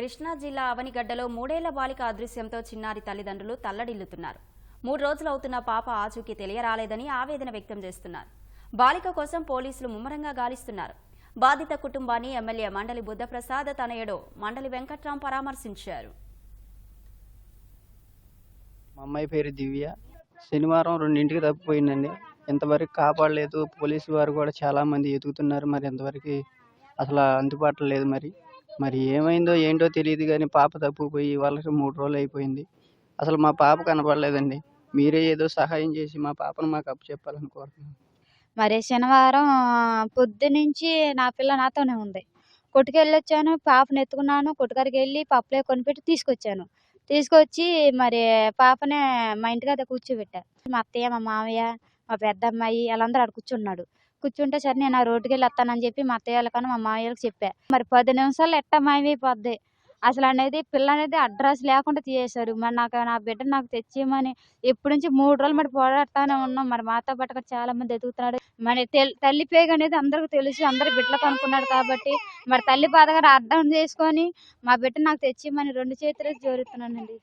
కృష్ణా జిల్లా అవనిగడ్డలో మూడేళ్ళ బాలిక అదృశ్యంతో చిన్నారి తల్లిదండ్రులు తల్లడిల్లుతున్నారు. మూడు రోజులవుతున్న పాప ఆచూకీ తెలియరాలేదని ఆవేదన వ్యక్తం చేస్తున్నారు. బాలిక కోసం పోలీసులు ముమ్మరంగా గాలిస్తున్నారు. బాధిత కుటుంబాన్ని ఎమ్మెల్యే మండలి బుద్ధప్రసాద్ తనయుడు మండలి వెంకట్రాం పరామర్శించారు. మా అమ్మాయి పేరు దివ్య. శనివారం రెండింటికి తప్పిపోయిందండి. ఇంతవరకు కాపాడలేదు. పోలీసు వారు కూడా చాలా మంది మరి ఇంతవరకు అసలు అందుబాటులో లేదు మరి. మరి ఏమైందో ఏంటో తెలియదు కానీ పాప తప్పిపోయి వాళ్ళకి మూడు రోజులు అయిపోయింది. అసలు మా పాప కనపడలేదండి. మీరే ఏదో సహాయం చేసి మా పాపను మాకు అప్పు చెప్పాలని కోరుతున్నాను. మరి శనివారం పొద్దునుంచి నా పిల్ల నాతోనే ఉంది. కొట్టుకెళ్ళి వచ్చాను పాపను ఎత్తుకున్నాను కొట్టుకరికి వెళ్ళి పప్పులే కొనిపెట్టి తీసుకొచ్చాను. తీసుకొచ్చి మరి పాపనే మా ఇంటికి అయితే కూర్చోబెట్టారు మా అత్తయ్య మా మామయ్య మా పెద్ద అమ్మాయి వాళ్ళందరూ ఆడ కూర్చున్నాడు. కూర్చుంటే సరే నేను ఆ రోడ్డుకి వెళ్ళి వస్తానని చెప్పి మా అత్తయ్య వాళ్ళకని మా మామయ్యలకు చెప్పా. మరి పది నిమిషాలు ఎట్టా మాయమైపోద్ది? అసలు అనేది పిల్ల అనేది అడ్రస్ లేకుండా తీసేశారు. మరి నాకు నా బిడ్డ నాకు తెచ్చేయమని ఎప్పటి నుంచి మూడు రోజులు మరి పోరాడుతూనే ఉన్నాం. మరి మాతో పాటు చాలా మంది ఎదుగుతున్నాడు మరి తెల్- తల్లి పేగ అనేది అందరికి తెలుసు. అందరు బిడ్డలకు అనుకున్నాడు కాబట్టి మరి తల్లి బాధగా అర్థం చేసుకొని మా బిడ్డ నాకు తెచ్చేయమని రెండు చేతులు జోరుతున్నానండి.